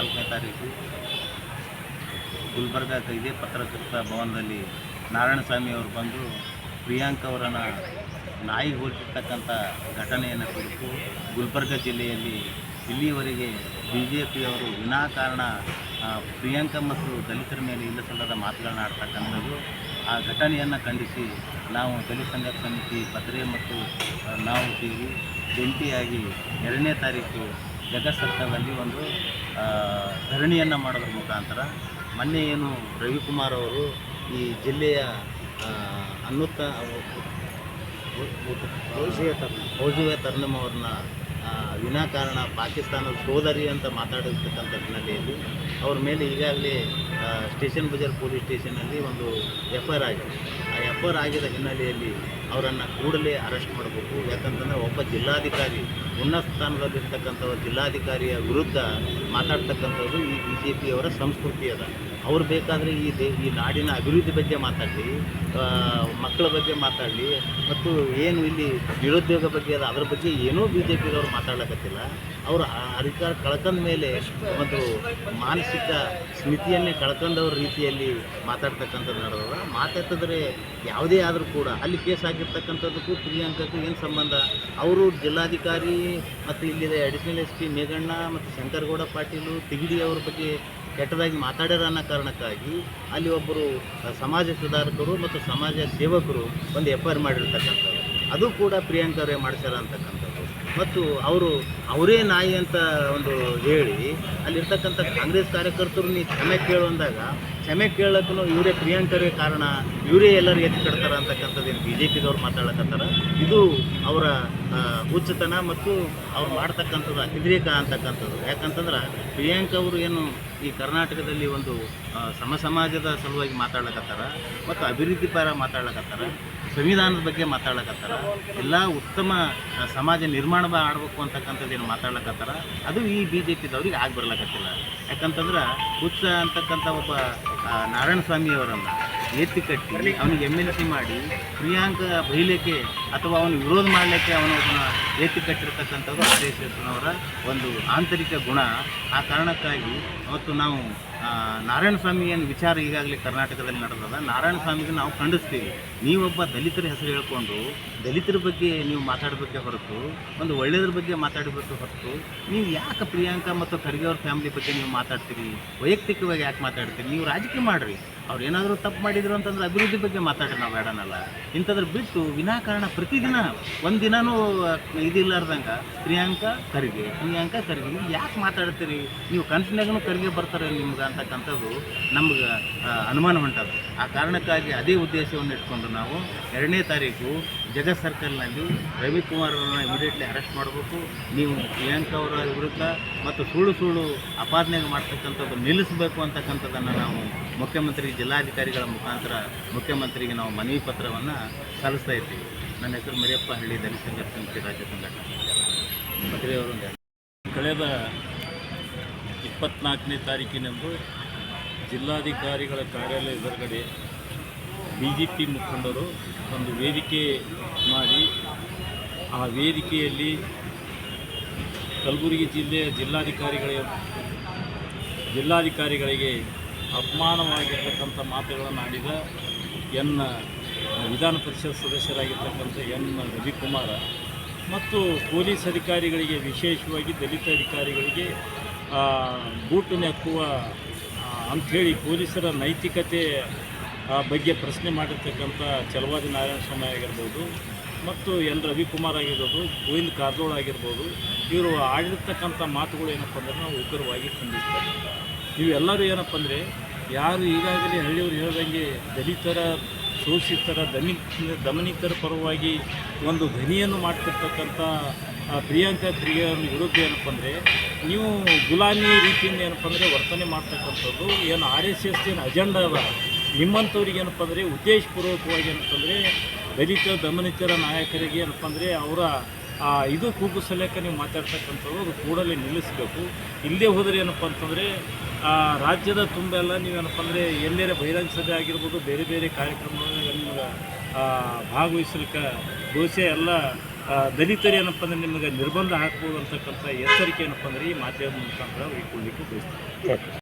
ಇಪ್ಪತ್ನಾಲ್ಕನೇ ತಾರೀಕು. ಗುಲ್ಬರ್ಗ ಇದೇ ಪತ್ರಕರ್ತ ಭವನದಲ್ಲಿ ನಾರಾಯಣಸ್ವಾಮಿ ಅವರು ಬಂದು ಪ್ರಿಯಾಂಕ್ ಅವರನ್ನು ನಾಯಿ ಹೋಲಿಸಿರ್ತಕ್ಕಂಥ ಘಟನೆಯನ್ನು ಕುರಿತು ಗುಲ್ಬರ್ಗ ಜಿಲ್ಲೆಯಲ್ಲಿ ಇಲ್ಲಿಯವರೆಗೆ ಬಿ ಜೆ ಪಿಯವರು ವಿನಾಕಾರಣ ಪ್ರಿಯಾಂಕ ಮತ್ತು ದಲಿತರ ಮೇಲೆ ಇಲ್ಲಸಲ್ಲದ ಮಾತುಗಳನ್ನ ಆಡ್ತಕ್ಕಂಥದ್ದು. ಆ ಘಟನೆಯನ್ನು ಖಂಡಿಸಿ ನಾವು ದಲಿತ ಸಂಘರ್ಷ ಸಮಿತಿ ಪತ್ರೆ ಮತ್ತು ನಾವು ಸೇರಿ ಜಂಟಿಯಾಗಿ ಎರಡನೇ ತಾರೀಕು ಜಗತ್ ಸರ್ಕಲ್ನಲ್ಲಿ ಒಂದು ಧರಣಿಯನ್ನು ಮಾಡೋದ್ರ ಮುಖಾಂತರ ಮೊನ್ನೆ ಏನು ರವಿಕುಮಾರ್ ಅವರು ಈ ಜಿಲ್ಲೆಯ ಅನ್ನುತ್ತ ಔಷಧ ತರ್ನಮ್ ಅವ್ರನ್ನ ವಿನಾಕಾರಣ ಪಾಕಿಸ್ತಾನದ ಸೋದರಿ ಅಂತ ಮಾತಾಡಿರ್ತಕ್ಕಂಥ ಹಿನ್ನೆಲೆಯಲ್ಲಿ ಅವ್ರ ಮೇಲೆ ಈಗಾಗಲೇ ಸ್ಟೇಷನ್ ಬಜಾರ್ ಪೊಲೀಸ್ ಸ್ಟೇಷನಲ್ಲಿ ಒಂದು ಎಫ್ ಐ ಆರ್ ಆಗಿದೆ. ಆ ಎಫ್ ಐ ಆರ್ ಆಗಿದ ಹಿನ್ನೆಲೆಯಲ್ಲಿ ಅವರನ್ನು ಕೂಡಲೇ ಅರೆಸ್ಟ್ ಮಾಡಬೇಕು. ಯಾಕಂತಂದರೆ ಒಬ್ಬ ಜಿಲ್ಲಾಧಿಕಾರಿ, ಉನ್ನತ ಸ್ಥಾನದಲ್ಲಿರ್ತಕ್ಕಂಥ ಜಿಲ್ಲಾಧಿಕಾರಿಯ ವಿರುದ್ಧ ಮಾತಾಡ್ತಕ್ಕಂಥದ್ದು ಈ ಬಿ ಜೆ ಪಿಯವರ ಸಂಸ್ಕೃತಿ ಅದ. ಅವ್ರು ಬೇಕಾದರೆ ಈ ದೇ, ಈ ನಾಡಿನ ಅಭಿವೃದ್ಧಿ ಬಗ್ಗೆ ಮಾತಾಡಲಿ ಮಕ್ಕಳ ಬಗ್ಗೆ ಮಾತಾಡಲಿ, ಮತ್ತು ಏನು ಇಲ್ಲಿ ನಿರುದ್ಯೋಗ ಬಗ್ಗೆ ಅದ, ಅದ್ರ ಬಗ್ಗೆ ಏನೂ ಬಿ ಜೆ ಪಿದವ್ರು ಮಾತಾಡಕತ್ತಿಲ್ಲ ಅವರು ಅಧಿಕಾರ ಕಳ್ಕೊಂಡ ಮೇಲೆ ಒಂದು ಮಾನಸಿಕ ಸ್ಮಿತಿಯನ್ನೇ ಕಳ್ಕೊಂಡವ್ರ ರೀತಿಯಲ್ಲಿ ಮಾತಾಡ್ತಕ್ಕಂಥದ್ದು ನಡೆದದ ಮಾತಾಡ್ತಿದ್ರೆ ಯಾವುದೇ ಆದರೂ ಕೂಡ ಅಲ್ಲಿ ಕೇಸ್ ಆಗಿರ್ತಕ್ಕಂಥದ್ದಕ್ಕೂ ಪ್ರಿಯಾಂಕಕ್ಕೂ ಏನು ಸಂಬಂಧ? ಅವರು ಜಿಲ್ಲಾಧಿಕಾರಿ ಮತ್ತು ಇಲ್ಲಿದೆ ಅಡಿಷನಲ್ ಎಸ್ ಪಿ ಮೇಘಣ್ಣ ಮತ್ತು ಶಂಕರಗೌಡ ಪಾಟೀಲು ತಿಗಡಿ ಅವ್ರ ಬಗ್ಗೆ ಕೆಟ್ಟದಾಗಿ ಮಾತಾಡ್ಯಾರ ಅನ್ನೋ ಕಾರಣಕ್ಕಾಗಿ ಅಲ್ಲಿ ಒಬ್ಬರು ಸಮಾಜ ಸುಧಾರಕರು ಮತ್ತು ಸಮಾಜ ಸೇವಕರು ಒಂದು ಎಫ್ ಐ ಆರ್ ಮಾಡಿರ್ತಕ್ಕಂಥದ್ದು ಅದು ಕೂಡ ಪ್ರಿಯಾಂಕ ಅವರೇ ಮಾಡಿಸ್ಯಾರ ಅಂತಕ್ಕಂಥದ್ದು. ಮತ್ತು ಅವರು, ಅವರೇ ನಾಯಿ ಅಂತ ಒಂದು ಹೇಳಿ, ಅಲ್ಲಿರ್ತಕ್ಕಂಥ ಕಾಂಗ್ರೆಸ್ ಕಾರ್ಯಕರ್ತರು ನೀ ಕ್ಷಮೆ ಕೇಳು ಅಂದಾಗ ಕ್ಷಮೆ ಕೇಳಕ್ಕೂ ಇವರೇ ಪ್ರಿಯಾಂಕರೇ ಕಾರಣ, ಇವರೇ ಎಲ್ಲರೂ ಎತ್ತಿ ಕಟ್ತಾರೆ ಅಂತಕ್ಕಂಥದ್ದು ಏನು ಬಿ ಜೆ ಪಿದವ್ರು ಮಾತಾಡಕತ್ತಾರ ಇದು ಅವರ ಹುಚ್ಚತನ ಮತ್ತು ಅವ್ರು ಮಾಡ್ತಕ್ಕಂಥದ್ದು ಅತಿರೇಕ ಅಂತಕ್ಕಂಥದ್ದು. ಯಾಕಂತಂದ್ರೆ ಪ್ರಿಯಾಂಕ ಅವರು ಏನು ಈ ಕರ್ನಾಟಕದಲ್ಲಿ ಒಂದು ಸಮ ಸಮಾಜದ ಸಲುವಾಗಿ ಮಾತಾಡ್ಲಕತ್ತಾರ ಮತ್ತು ಅಭಿವೃದ್ಧಿ ಪರ ಸಂವಿಧಾನದ ಬಗ್ಗೆ ಮಾತಾಡ್ಲಕತ್ತಾರ, ಎಲ್ಲ ಉತ್ತಮ ಸಮಾಜ ನಿರ್ಮಾಣ ಮಾಡಬೇಕು ಅಂತಕ್ಕಂಥದ್ದು ಏನು ಅದು ಈ ಬಿ ಜೆ ಪಿದವ್ರಿಗೆ ಆಗಿ ಯಾಕಂತಂದ್ರೆ ಹುಚ್ಚ ಅಂತಕ್ಕಂಥ ಒಬ್ಬ ಆ, ನಾರಾಯಣ ಸ್ವಾಮಿ ಅವರನ್ನು ಎತ್ತಿ ಕಟ್ಟಿ ಅವನಿಗೆ ಎಂ ಎಲ್ ಸಿ ಮಾಡಿ ಪ್ರಿಯಾಂಕ ಬೈಲಿಕ್ಕೆ ಅಥವಾ ಅವನು ವಿರೋಧ ಮಾಡಲಿಕ್ಕೆ ಅವನು ಎತ್ತಿ ಕಟ್ಟಿರ್ತಕ್ಕಂಥದ್ದು ಆರ್ ಎಸ್ ಎಸ್ನವರ ಒಂದು ಆಂತರಿಕ ಗುಣ. ಆ ಕಾರಣಕ್ಕಾಗಿ ಅವತ್ತು ನಾವು ನಾರಾಯಣ ಸ್ವಾಮಿ ಏನು ವಿಚಾರ ಈಗಾಗಲೇ ಕರ್ನಾಟಕದಲ್ಲಿ ನಡೆದದ. ನಾರಾಯಣ ಸ್ವಾಮಿಗೆ ನಾವು ಖಂಡಿಸ್ತೀವಿ. ನೀವೊಬ್ಬ ದಲಿತರ ಹೆಸರು ಹೇಳ್ಕೊಂಡು ದಲಿತರ ಬಗ್ಗೆ ನೀವು ಮಾತಾಡಬೇಕೆ ಹೊರತು, ಒಂದು ಒಳ್ಳೆಯದ್ರ ಬಗ್ಗೆ ಮಾತಾಡಬೇಕು ಹೊರತು, ನೀವು ಯಾಕೆ ಪ್ರಿಯಾಂಕಾ ಮತ್ತು ಖರ್ಗೆ ಅವ್ರ ಫ್ಯಾಮಿಲಿ ಬಗ್ಗೆ ನೀವು ಮಾತಾಡ್ತೀರಿ? ವೈಯಕ್ತಿಕವಾಗಿ ಯಾಕೆ ಮಾತಾಡ್ತೀರಿ? ನೀವು ರಾಜಕೀಯ ಮಾಡಿರಿ. ಅವ್ರು ಏನಾದರೂ ತಪ್ಪು ಮಾಡಿದ್ರು ಅಂತಂದ್ರೆ ಅಭಿವೃದ್ಧಿ ಬಗ್ಗೆ ಮಾತಾಡಿ ನಾವು ಬೇಡನಲ್ಲ. ಇಂಥದ್ರ ಬಿಟ್ಟು ವಿನಾಕಾರಣ ಪ್ರತಿದಿನ ಒಂದಿನನೂ ಇದಿಲ್ಲಾರ್ದಂಗೆ ಪ್ರಿಯಾಂಕಾ, ಖರ್ಗೆ ಪ್ರಿಯಾಂಕಾ, ಖರ್ಗೆ, ನೀವು ಯಾಕೆ ಮಾತಾಡ್ತೀರಿ? ನೀವು ಕಂಟಿನ್ಯಾಗೂ ಖರ್ಗೆ ಬರ್ತಾರೆ ನಿಮ್ಗೆ ಅಂತಕ್ಕಂಥದ್ದು ನಮ್ಗೆ ಅನುಮಾನ ಹೊಂಟದ ಆ ಕಾರಣಕ್ಕಾಗಿ ಅದೇ ಉದ್ದೇಶವನ್ನು ಇಟ್ಕೊಂಡು ನಾವು ಎರಡನೇ ತಾರೀಕು ಜಗತ್ ಸರ್ಕಲ್ನಲ್ಲಿ ರವಿಕುಮಾರ್ ಅವರನ್ನು ಇಮಿಡಿಯೇಟ್ಲಿ ಅರೆಸ್ಟ್ ಮಾಡಬೇಕು. ನೀವು ಪ್ರಿಯಾಂಕಾ ಅವರ ವಿರುದ್ಧ ಮತ್ತು ಸುಳ್ಳು ಸುಳ್ಳು ಅಪಾದನೆ ಮಾಡ್ತಕ್ಕಂಥದ್ದು ನಿಲ್ಲಿಸಬೇಕು ಅಂತಕ್ಕಂಥದ್ದನ್ನು ನಾವು ಮುಖ್ಯಮಂತ್ರಿ ಜಿಲ್ಲಾಧಿಕಾರಿಗಳ ಮುಖಾಂತರ ಮುಖ್ಯಮಂತ್ರಿಗೆ ನಾವು ಮನವಿ ಪತ್ರವನ್ನು ಸಲ್ಲಿಸ್ತಾ ಇದ್ದೀವಿ. ನನ್ನ ಹೆಸರು ಮರಿಯಪ್ಪ ಹಳ್ಳಿ ದಲಿತ ಸಂಘರ್ಷ ಸಮಿತಿ ರಾಜ್ಯ ಸಂಘಟನೆ. ಕಳೆದ ಇಪ್ಪತ್ನಾಲ್ಕನೇ ತಾರೀಕಿನಂದು ಜಿಲ್ಲಾಧಿಕಾರಿಗಳ ಕಾರ್ಯಾಲಯ ಎದುರುಗಡೆ ಬಿ ಜೆ ಪಿ ಮುಖಂಡರು ಒಂದು ವೇದಿಕೆ ಮಾಡಿ, ಆ ವೇದಿಕೆಯಲ್ಲಿ ಕಲಬುರಗಿ ಜಿಲ್ಲೆಯ ಜಿಲ್ಲಾಧಿಕಾರಿಗಳ, ಜಿಲ್ಲಾಧಿಕಾರಿಗಳಿಗೆ ಅಪಮಾನವಾಗಿರ್ತಕ್ಕಂಥ ಮಾತುಗಳನ್ನು ಆಡಿದ ಎನ್ ವಿಧಾನ ಪರಿಷತ್ ಸದಸ್ಯರಾಗಿರ್ತಕ್ಕಂಥ ಎನ್ ರವಿಕುಮಾರ ಮತ್ತು ಪೊಲೀಸ್ ಅಧಿಕಾರಿಗಳಿಗೆ, ವಿಶೇಷವಾಗಿ ದಲಿತ ಅಧಿಕಾರಿಗಳಿಗೆ ಬೂಟು ನೆಕ್ಕುವ ಅಂಥೇಳಿ ಪೊಲೀಸರ ನೈತಿಕತೆ ಬಗ್ಗೆ ಪ್ರಶ್ನೆ ಮಾಡಿರ್ತಕ್ಕಂಥ ಚಲವಾದಿ ನಾರಾಯಣ ಸ್ವಾಮಿ ಆಗಿರ್ಬೋದು ಮತ್ತು ಎನ್ ರವಿಕುಮಾರ್ ಆಗಿರ್ಬೋದು ಗೋವಿಂದ ಕಾರಜೋಳ ಆಗಿರ್ಬೋದು ಇವರು ಆಡಿರ್ತಕ್ಕಂಥ ಮಾತುಗಳು ಏನಪ್ಪ ಅಂದರೆ ನಾವು ಉಗ್ರವಾಗಿ ಖಂಡಿಸ್ತಾರೆ ಇವೆಲ್ಲರೂ ಏನಪ್ಪ ಅಂದರೆ ಯಾರು ಈಗಾಗಲೇ ಹಳ್ಳಿಯವರು ಹೇಳ್ದಂಗೆ ದಲಿತರ ಶೋಷಿತರ ದಮಿ ದಮನಿತರ ಪರವಾಗಿ ಒಂದು ಧ್ವನಿಯನ್ನು ಮಾಡ್ತಿರ್ತಕ್ಕಂಥ ಆ, ಪ್ರಿಯಾಂಕಾ ಖರ್ಗೆ ಅವ್ರ ವಿರುದ್ಧ ಏನಪ್ಪ ಅಂದರೆ ನೀವು ಗುಲಾಮಿ ರೀತಿಯಿಂದ ಏನಪ್ಪ ಅಂದರೆ ವರ್ತನೆ ಮಾಡ್ತಕ್ಕಂಥದ್ದು ಏನು ಆರ್ ಎಸ್ ಎಸ್ ಏನು ಅಜೆಂಡಾ ಅದ? ನಿಮ್ಮಂಥವ್ರಿಗೆ ಏನಪ್ಪ ಅಂದರೆ ಉದ್ದೇಶಪೂರ್ವಕವಾಗಿ ಏನಪ್ಪ ಅಂದರೆ ದಲಿತ, ದಮನಿತರ ನಾಯಕರಿಗೆ ಏನಪ್ಪ ಅಂದರೆ ಅವರ ಇದು ಕೂಗು ಸಲಕ ನೀವು ಮಾತಾಡ್ತಕ್ಕಂಥದ್ದು ಅದು ಕೂಡಲೇ ನಿಲ್ಲಿಸಬೇಕು. ಇಲ್ಲದೆ ಹೋದರೆ ಏನಪ್ಪ ಅಂತಂದರೆ ರಾಜ್ಯದ ತುಂಬೆಲ್ಲ ನೀವೇನಪ್ಪ ಅಂದರೆ ಎಲ್ಲೇ ಬಹಿರಂಗ ಸಭೆ ಆಗಿರ್ಬೋದು, ಬೇರೆ ಬೇರೆ ಕಾರ್ಯಕ್ರಮಗಳಲ್ಲಿ ನಿಮ್ಗೆ ಭಾಗವಹಿಸ್ಲಿಕ್ಕೆ ಬಹುಶಃ ಎಲ್ಲ ದಲಿತರು ಏನಪ್ಪ ಅಂದರೆ ನಿಮಗೆ ನಿರ್ಬಂಧ ಹಾಕ್ಬೋದು ಅಂತಕ್ಕಂಥ ಎಚ್ಚರಿಕೆ ಏನಪ್ಪ ಅಂದರೆ ಈ ಮಾಧ್ಯಮದ ಮುಖಾಂತರ ಅವ್ರಿಗೆ ಕೊಡಲಿಕ್ಕೆ ಬಯಸ್ತಾರೆ